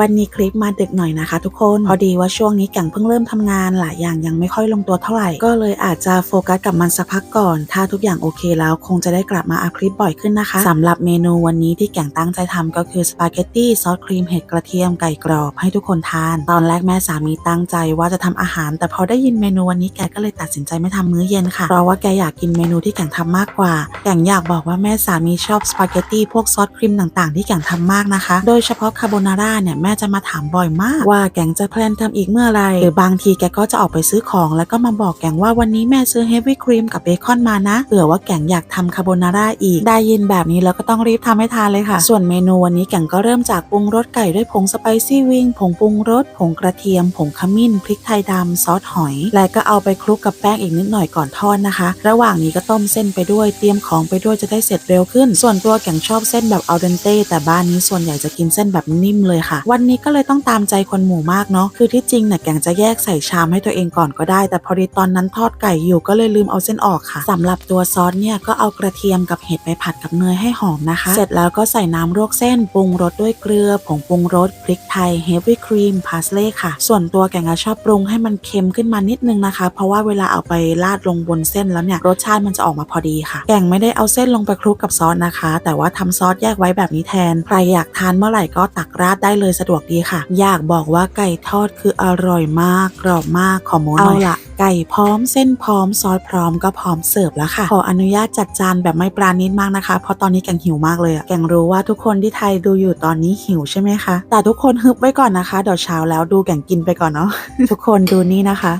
วันนี้คลิปมาดึกหน่อยนะคะทุกคน พอดีว่าช่วงนี้แก่งเพิ่งเริ่มทำงานหลายอย่างยังไม่ค่อยลงตัวเท่าไหร่ ก็เลยอาจจะโฟกัสกับมันสักพักก่อน ถ้าทุกอย่างโอเคแล้วคงจะได้กลับมาอัพคลิปบ่อยขึ้นนะคะสำหรับเมนูวันนี้ที่แก่งตั้งใจทำก็คือสปาเกตตี้ซอสครีมเห็ดกระเทียมไก่กรอบให้ทุกคนทาน ตอนแรกแม่สามีตั้งใจว่าจะทำอาหาร แต่พอได้ยินเมนูวันนี้แกก็เลยตัดสินใจไม่ทำมื้อเย็นค่ะ เพราะว่าแกอยากกินเมนูที่แก่งทำมากกว่า แก่งอยากบอกว่าแม่สามีชอบสปาเกตตี้พวกซอสครีมต่างๆ ที่แก่งทำมากนะคะ โดยเฉพาะคาโบนาร่าเนี่ยแม่จะมาถามบ่อยมาก ว่าแก่งจะแพลนทำอีกเมื่อไรหรือบางทีแกก็จะออกไปซื้อของ แล้วก็มาบอกแก่งว่าวันนี้แม่ซื้อเฮฟวี่ครีมกับเบคอนมานะเผื่อว่าแก่งอยากทำคาโบนาร่าอีก ได้ยินแบบนี้แล้วก็ต้องรีบทำให้ทานเลยค่ะ ส่วนเมนูวันนี้แก่งก็เริ่มจากปรุงรสไก่ด้วยผงสไปซี่วิงผงปรุงรสผงกระเทียม ผงขมิ้นพริกไทยดำซอสหอย และก็เอาไปคลุกกับแป้งอีกนิดหน่อยก่อนทอดนะคะ ระหว่างนี้ก็ต้มเส้นไปด้วยเตรียมของไปด้วยจะได้เสร็จเร็วขึ้น ส่วนตัวแก่งชอบเส้นแบบอัลเดนเต้แต่บ้านนี้ส่วนใหญ่จะกินเส้นแบบนิ่มเลยค่ะวันนี้ก็เลยต้องตามใจคนหมู่มากเนาะคือที่จริงเนี่ยแกงจะแยกใส่ชามให้ตัวเองก่อนก็ได้ แต่พอดีตอนนั้นทอดไก่อยู่ก็เลยลืมเอาเส้นออกค่ะสำหรับตัวซอสเนี่ยก็เอากระเทียมกับเห็ดไปผัดกับเนยให้หอมนะคะ เสร็จแล้วก็ใส่น้ำลวกเส้นปรุงรสด้วยเกลือผงปรุงรสพริกไทยเฮฟวี่ครีมพาสเล่ค่ะ ส่วนตัวแกงอะชอบปรุงให้มันเค็มขึ้นมานิดนึงนะคะ เพราะว่าเวลาเอาไปราดลงบนเส้นแล้วเนี่ยรสชาติมันจะออกมาพอดีค่ะ แกงไม่ได้เอาเส้นลงไปคลุกกับซอสนะคะ แต่ว่าทำซอสแยกไว้แบบนี้แทนใครอยากทานเมื่อไหร่ก็ตักราดได้เลยะดวกดีค่ะ อยากบอกว่าไก่ทอดคืออร่อยมากกรอบมากขอโมเอาละไก่พร้อมเส้นพร้อมซอสพร้อมก็พร้อมเสิร์ฟแล้วค่ะ ขออนุญาตจัดจานแบบไม่ปราณีตมากนะคะ เพราะตอนนี้แกงหิวมากเลยอะแกงรู้ว่าทุกคนที่ไทยดูอยู่ตอนนี้หิวใช่ไหมคะ แต่ทุกคนฮึบไว้ก่อนนะคะเดี๋ยวเช้าแล้วดูแกงกินไปก่อนเนาะทุกคนดูนี่นะคะ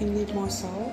You need more salt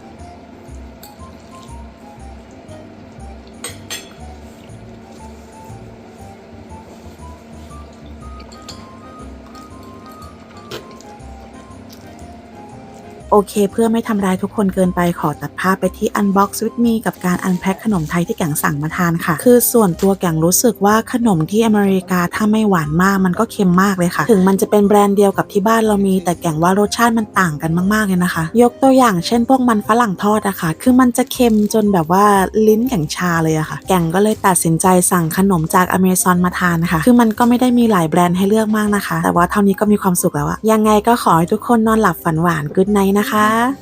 โอเค เพื่อไม่ทำร้ายทุกคนเกินไปขอตัดภาพไปที่ Unbox with me กับการ unpack ขนมไทยที่แก่งสั่งมาทานค่ะ คือส่วนตัวแก่งรู้สึกว่าขนมที่อเมริกาถ้าไม่หวานมากมันก็เค็มมากเลยค่ะ ถึงมันจะเป็นแบรนด์เดียวกับที่บ้านเรามี แต่แก่งว่ารสชาติมันต่างกันมากๆเลยนะคะ ยกตัวอย่างเช่นพวกมันฝรั่งทอดอะค่ะ คือมันจะเค็มจนแบบว่าลิ้นแก่งชาเลยอะค่ะ แก่งก็เลยตัดสินใจสั่งขนมจากอเมซอนมาทานค่ะ คือมันก็ไม่ได้มีหลายแบรนด์ให้เลือกมากนะคะ แต่ว่าเท่านี้ก็มีความสุขแล้วอะยังไงก็ขอให้ทุกคนนอนหลับฝันหวานกุ๊ดไนนะคะ